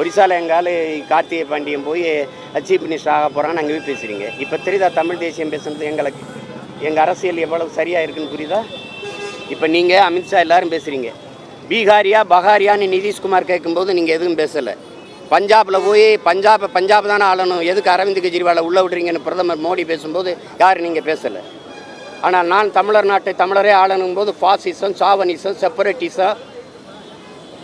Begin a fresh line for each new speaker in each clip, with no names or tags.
ஒரிசால எங்கால கார்த்திகை பாண்டியன் போய் chief minister ஆக போகிறான்னு அங்கே போய் பேசுகிறீங்க இப்போ தெரியுதா தமிழ் தேசியம் பேசுனது எங்களுக்கு? எங்கள் அரசியல் எவ்வளவு சரியாக இருக்குன்னு புரியுதா? இப்போ நீங்கள் அமித்ஷா எல்லாரும் பேசுகிறீங்க பீகாரியா பகாரியான்னு நிதிஷ்குமார் கேட்கும்போது நீங்கள் எதுவும் பேசலை. பஞ்சாபில் போய் பஞ்சாப் பஞ்சாப் தானே ஆளணும். எதுக்கு அரவிந்த் கெஜ்ரிவாலை உள்ளே விடுறீங்கன்னு பிரதமர் மோடி பேசும்போது யாரும் நீங்கள் பேசலை. ஆனால் நான் தமிழர் நாட்டை தமிழரே ஆளணும் போது ஃபாசிசம் சாவனிசம் செப்பரேட்டிசம்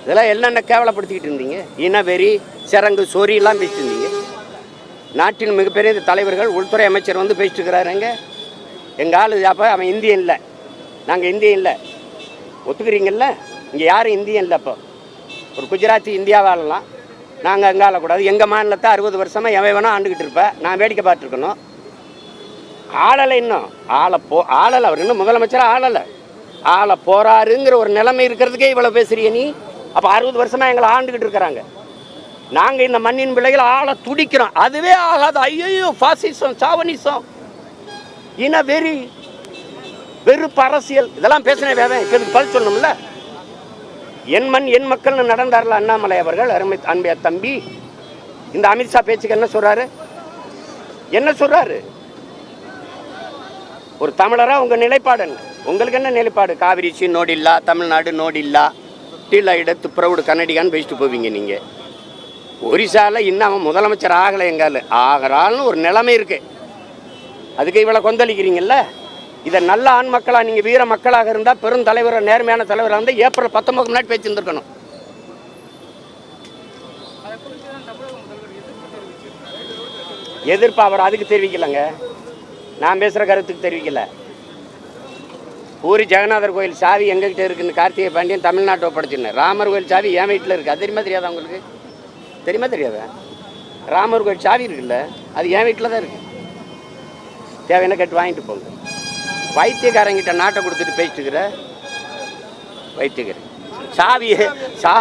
இதெல்லாம் என்னென்ன கேவலப்படுத்திக்கிட்டு இருந்தீங்க? இனவெறி சிறங்கு சொறியெல்லாம் பேசிட்டு இருந்தீங்க. நாட்டின் மிகப்பெரிய தலைவர்கள் உள்துறை அமைச்சர் வந்து பேசிட்டு இருக்கிறாருங்க எங்கள் ஆளு அப்போ அவன் இந்தியன் இல்லை. நாங்கள் இந்தியன் இல்லை. ஒத்துக்கிறீங்கல்ல? இங்கே யாரும் இந்தியன் இல்லை இப்போ ஒரு குஜராத்தி இந்தியாவை ஆளலாம். நாங்கள் அங்கே ஆளக்கூடாது. எங்கள் மாநிலத்தை அறுபது வருஷமாக எவன் வேணால் ஆண்டுக்கிட்டு இருப்பேன் நான் வேடிக்கை பார்த்துருக்கணும். ஆளலை இன்னும். ஆள போ ஆளலை. அவர் இன்னும் முதலமைச்சராக ஆளலை. ஆளை போறாருங்கிற ஒரு நிலைமை இருக்கிறதுக்கே இவ்வளோ பேசுறிய நீ? அப்போ அறுபது வருஷமாக எங்களை ஆண்டுக்கிட்டு இருக்கிறாங்க. நாங்கள் இந்த மண்ணின் விலையில் ஆள துடிக்கிறோம். அதுவே ஆகாது. ஐயோ பாசிசம் சாவனிசம் இன வெறி வெறுப்பு அரசியல். இதெல்லாம் பேசின வேதம் இப்போ இதுக்கு பதில் சொல்லணும்ல? என் மண் என் மக்கள்னு நடந்தார்ல அண்ணாமலை அவர்கள் அருமை அன்பைய தம்பி. இந்த அமித்ஷா பேச்சுக்கு என்ன சொல்கிறாரு என்ன சொல்கிறாரு ஒரு தமிழராக உங்கள் நிலைப்பாடு உங்களுக்கு என்ன நிலைப்பாடு? காவிரிச்சி நோடில்லா தமிழ்நாடு நோடில்லா. ஸ்டில் ஐ டெத் ப்ரௌடு கன்னடிகான்னு பேசிட்டு போவீங்க நீங்கள் ஒரிசாவில் இன்னும் அவன் முதலமைச்சர் ஆகலை எங்கால். ஆகிறான்னு ஒரு நிலைமை இருக்குது அதுக்கு இவ்வளோ கொந்தளிக்கிறீங்கல்ல? இதை நல்ல ஆண் மக்களாக நீங்கள் வீர மக்களாக இருந்தால் பெரும் தலைவராக நேர்மையான தலைவராக இருந்தால் ஏப்ரல் பத்தொம்பது முன்னாடி பேச்சிருந்துருக்கணும் எதிர்ப்பு அவர் அதுக்கு தெரிவிக்கலைங்க. நான் பேசுகிற கருத்துக்கு தெரிவிக்கலை. பூரி ஜெகநாதர் கோயில் சாவி எங்ககிட்ட இருக்குன்னு கார்த்திகை பாண்டியன் தமிழ்நாட்டை ஒப்படைச்சிருந்தேன் ராமர் கோயில் சாவி என் வீட்டில் இருக்குது அது தெரியுமா தெரியாதா உங்களுக்கு? தெரியுமா தெரியாதா? ராமர் கோயில் சாவி இருக்குல்ல அது என் வீட்டில் தான் இருக்குது தேவையான கேட்டு வாங்கிட்டு போங்க. வைத்தியக்காரங்கிட்ட நாட்டை கொடுத்துட்டு பேசிட்டுக்கிற வைத்தியக்காரன் சாவியை சா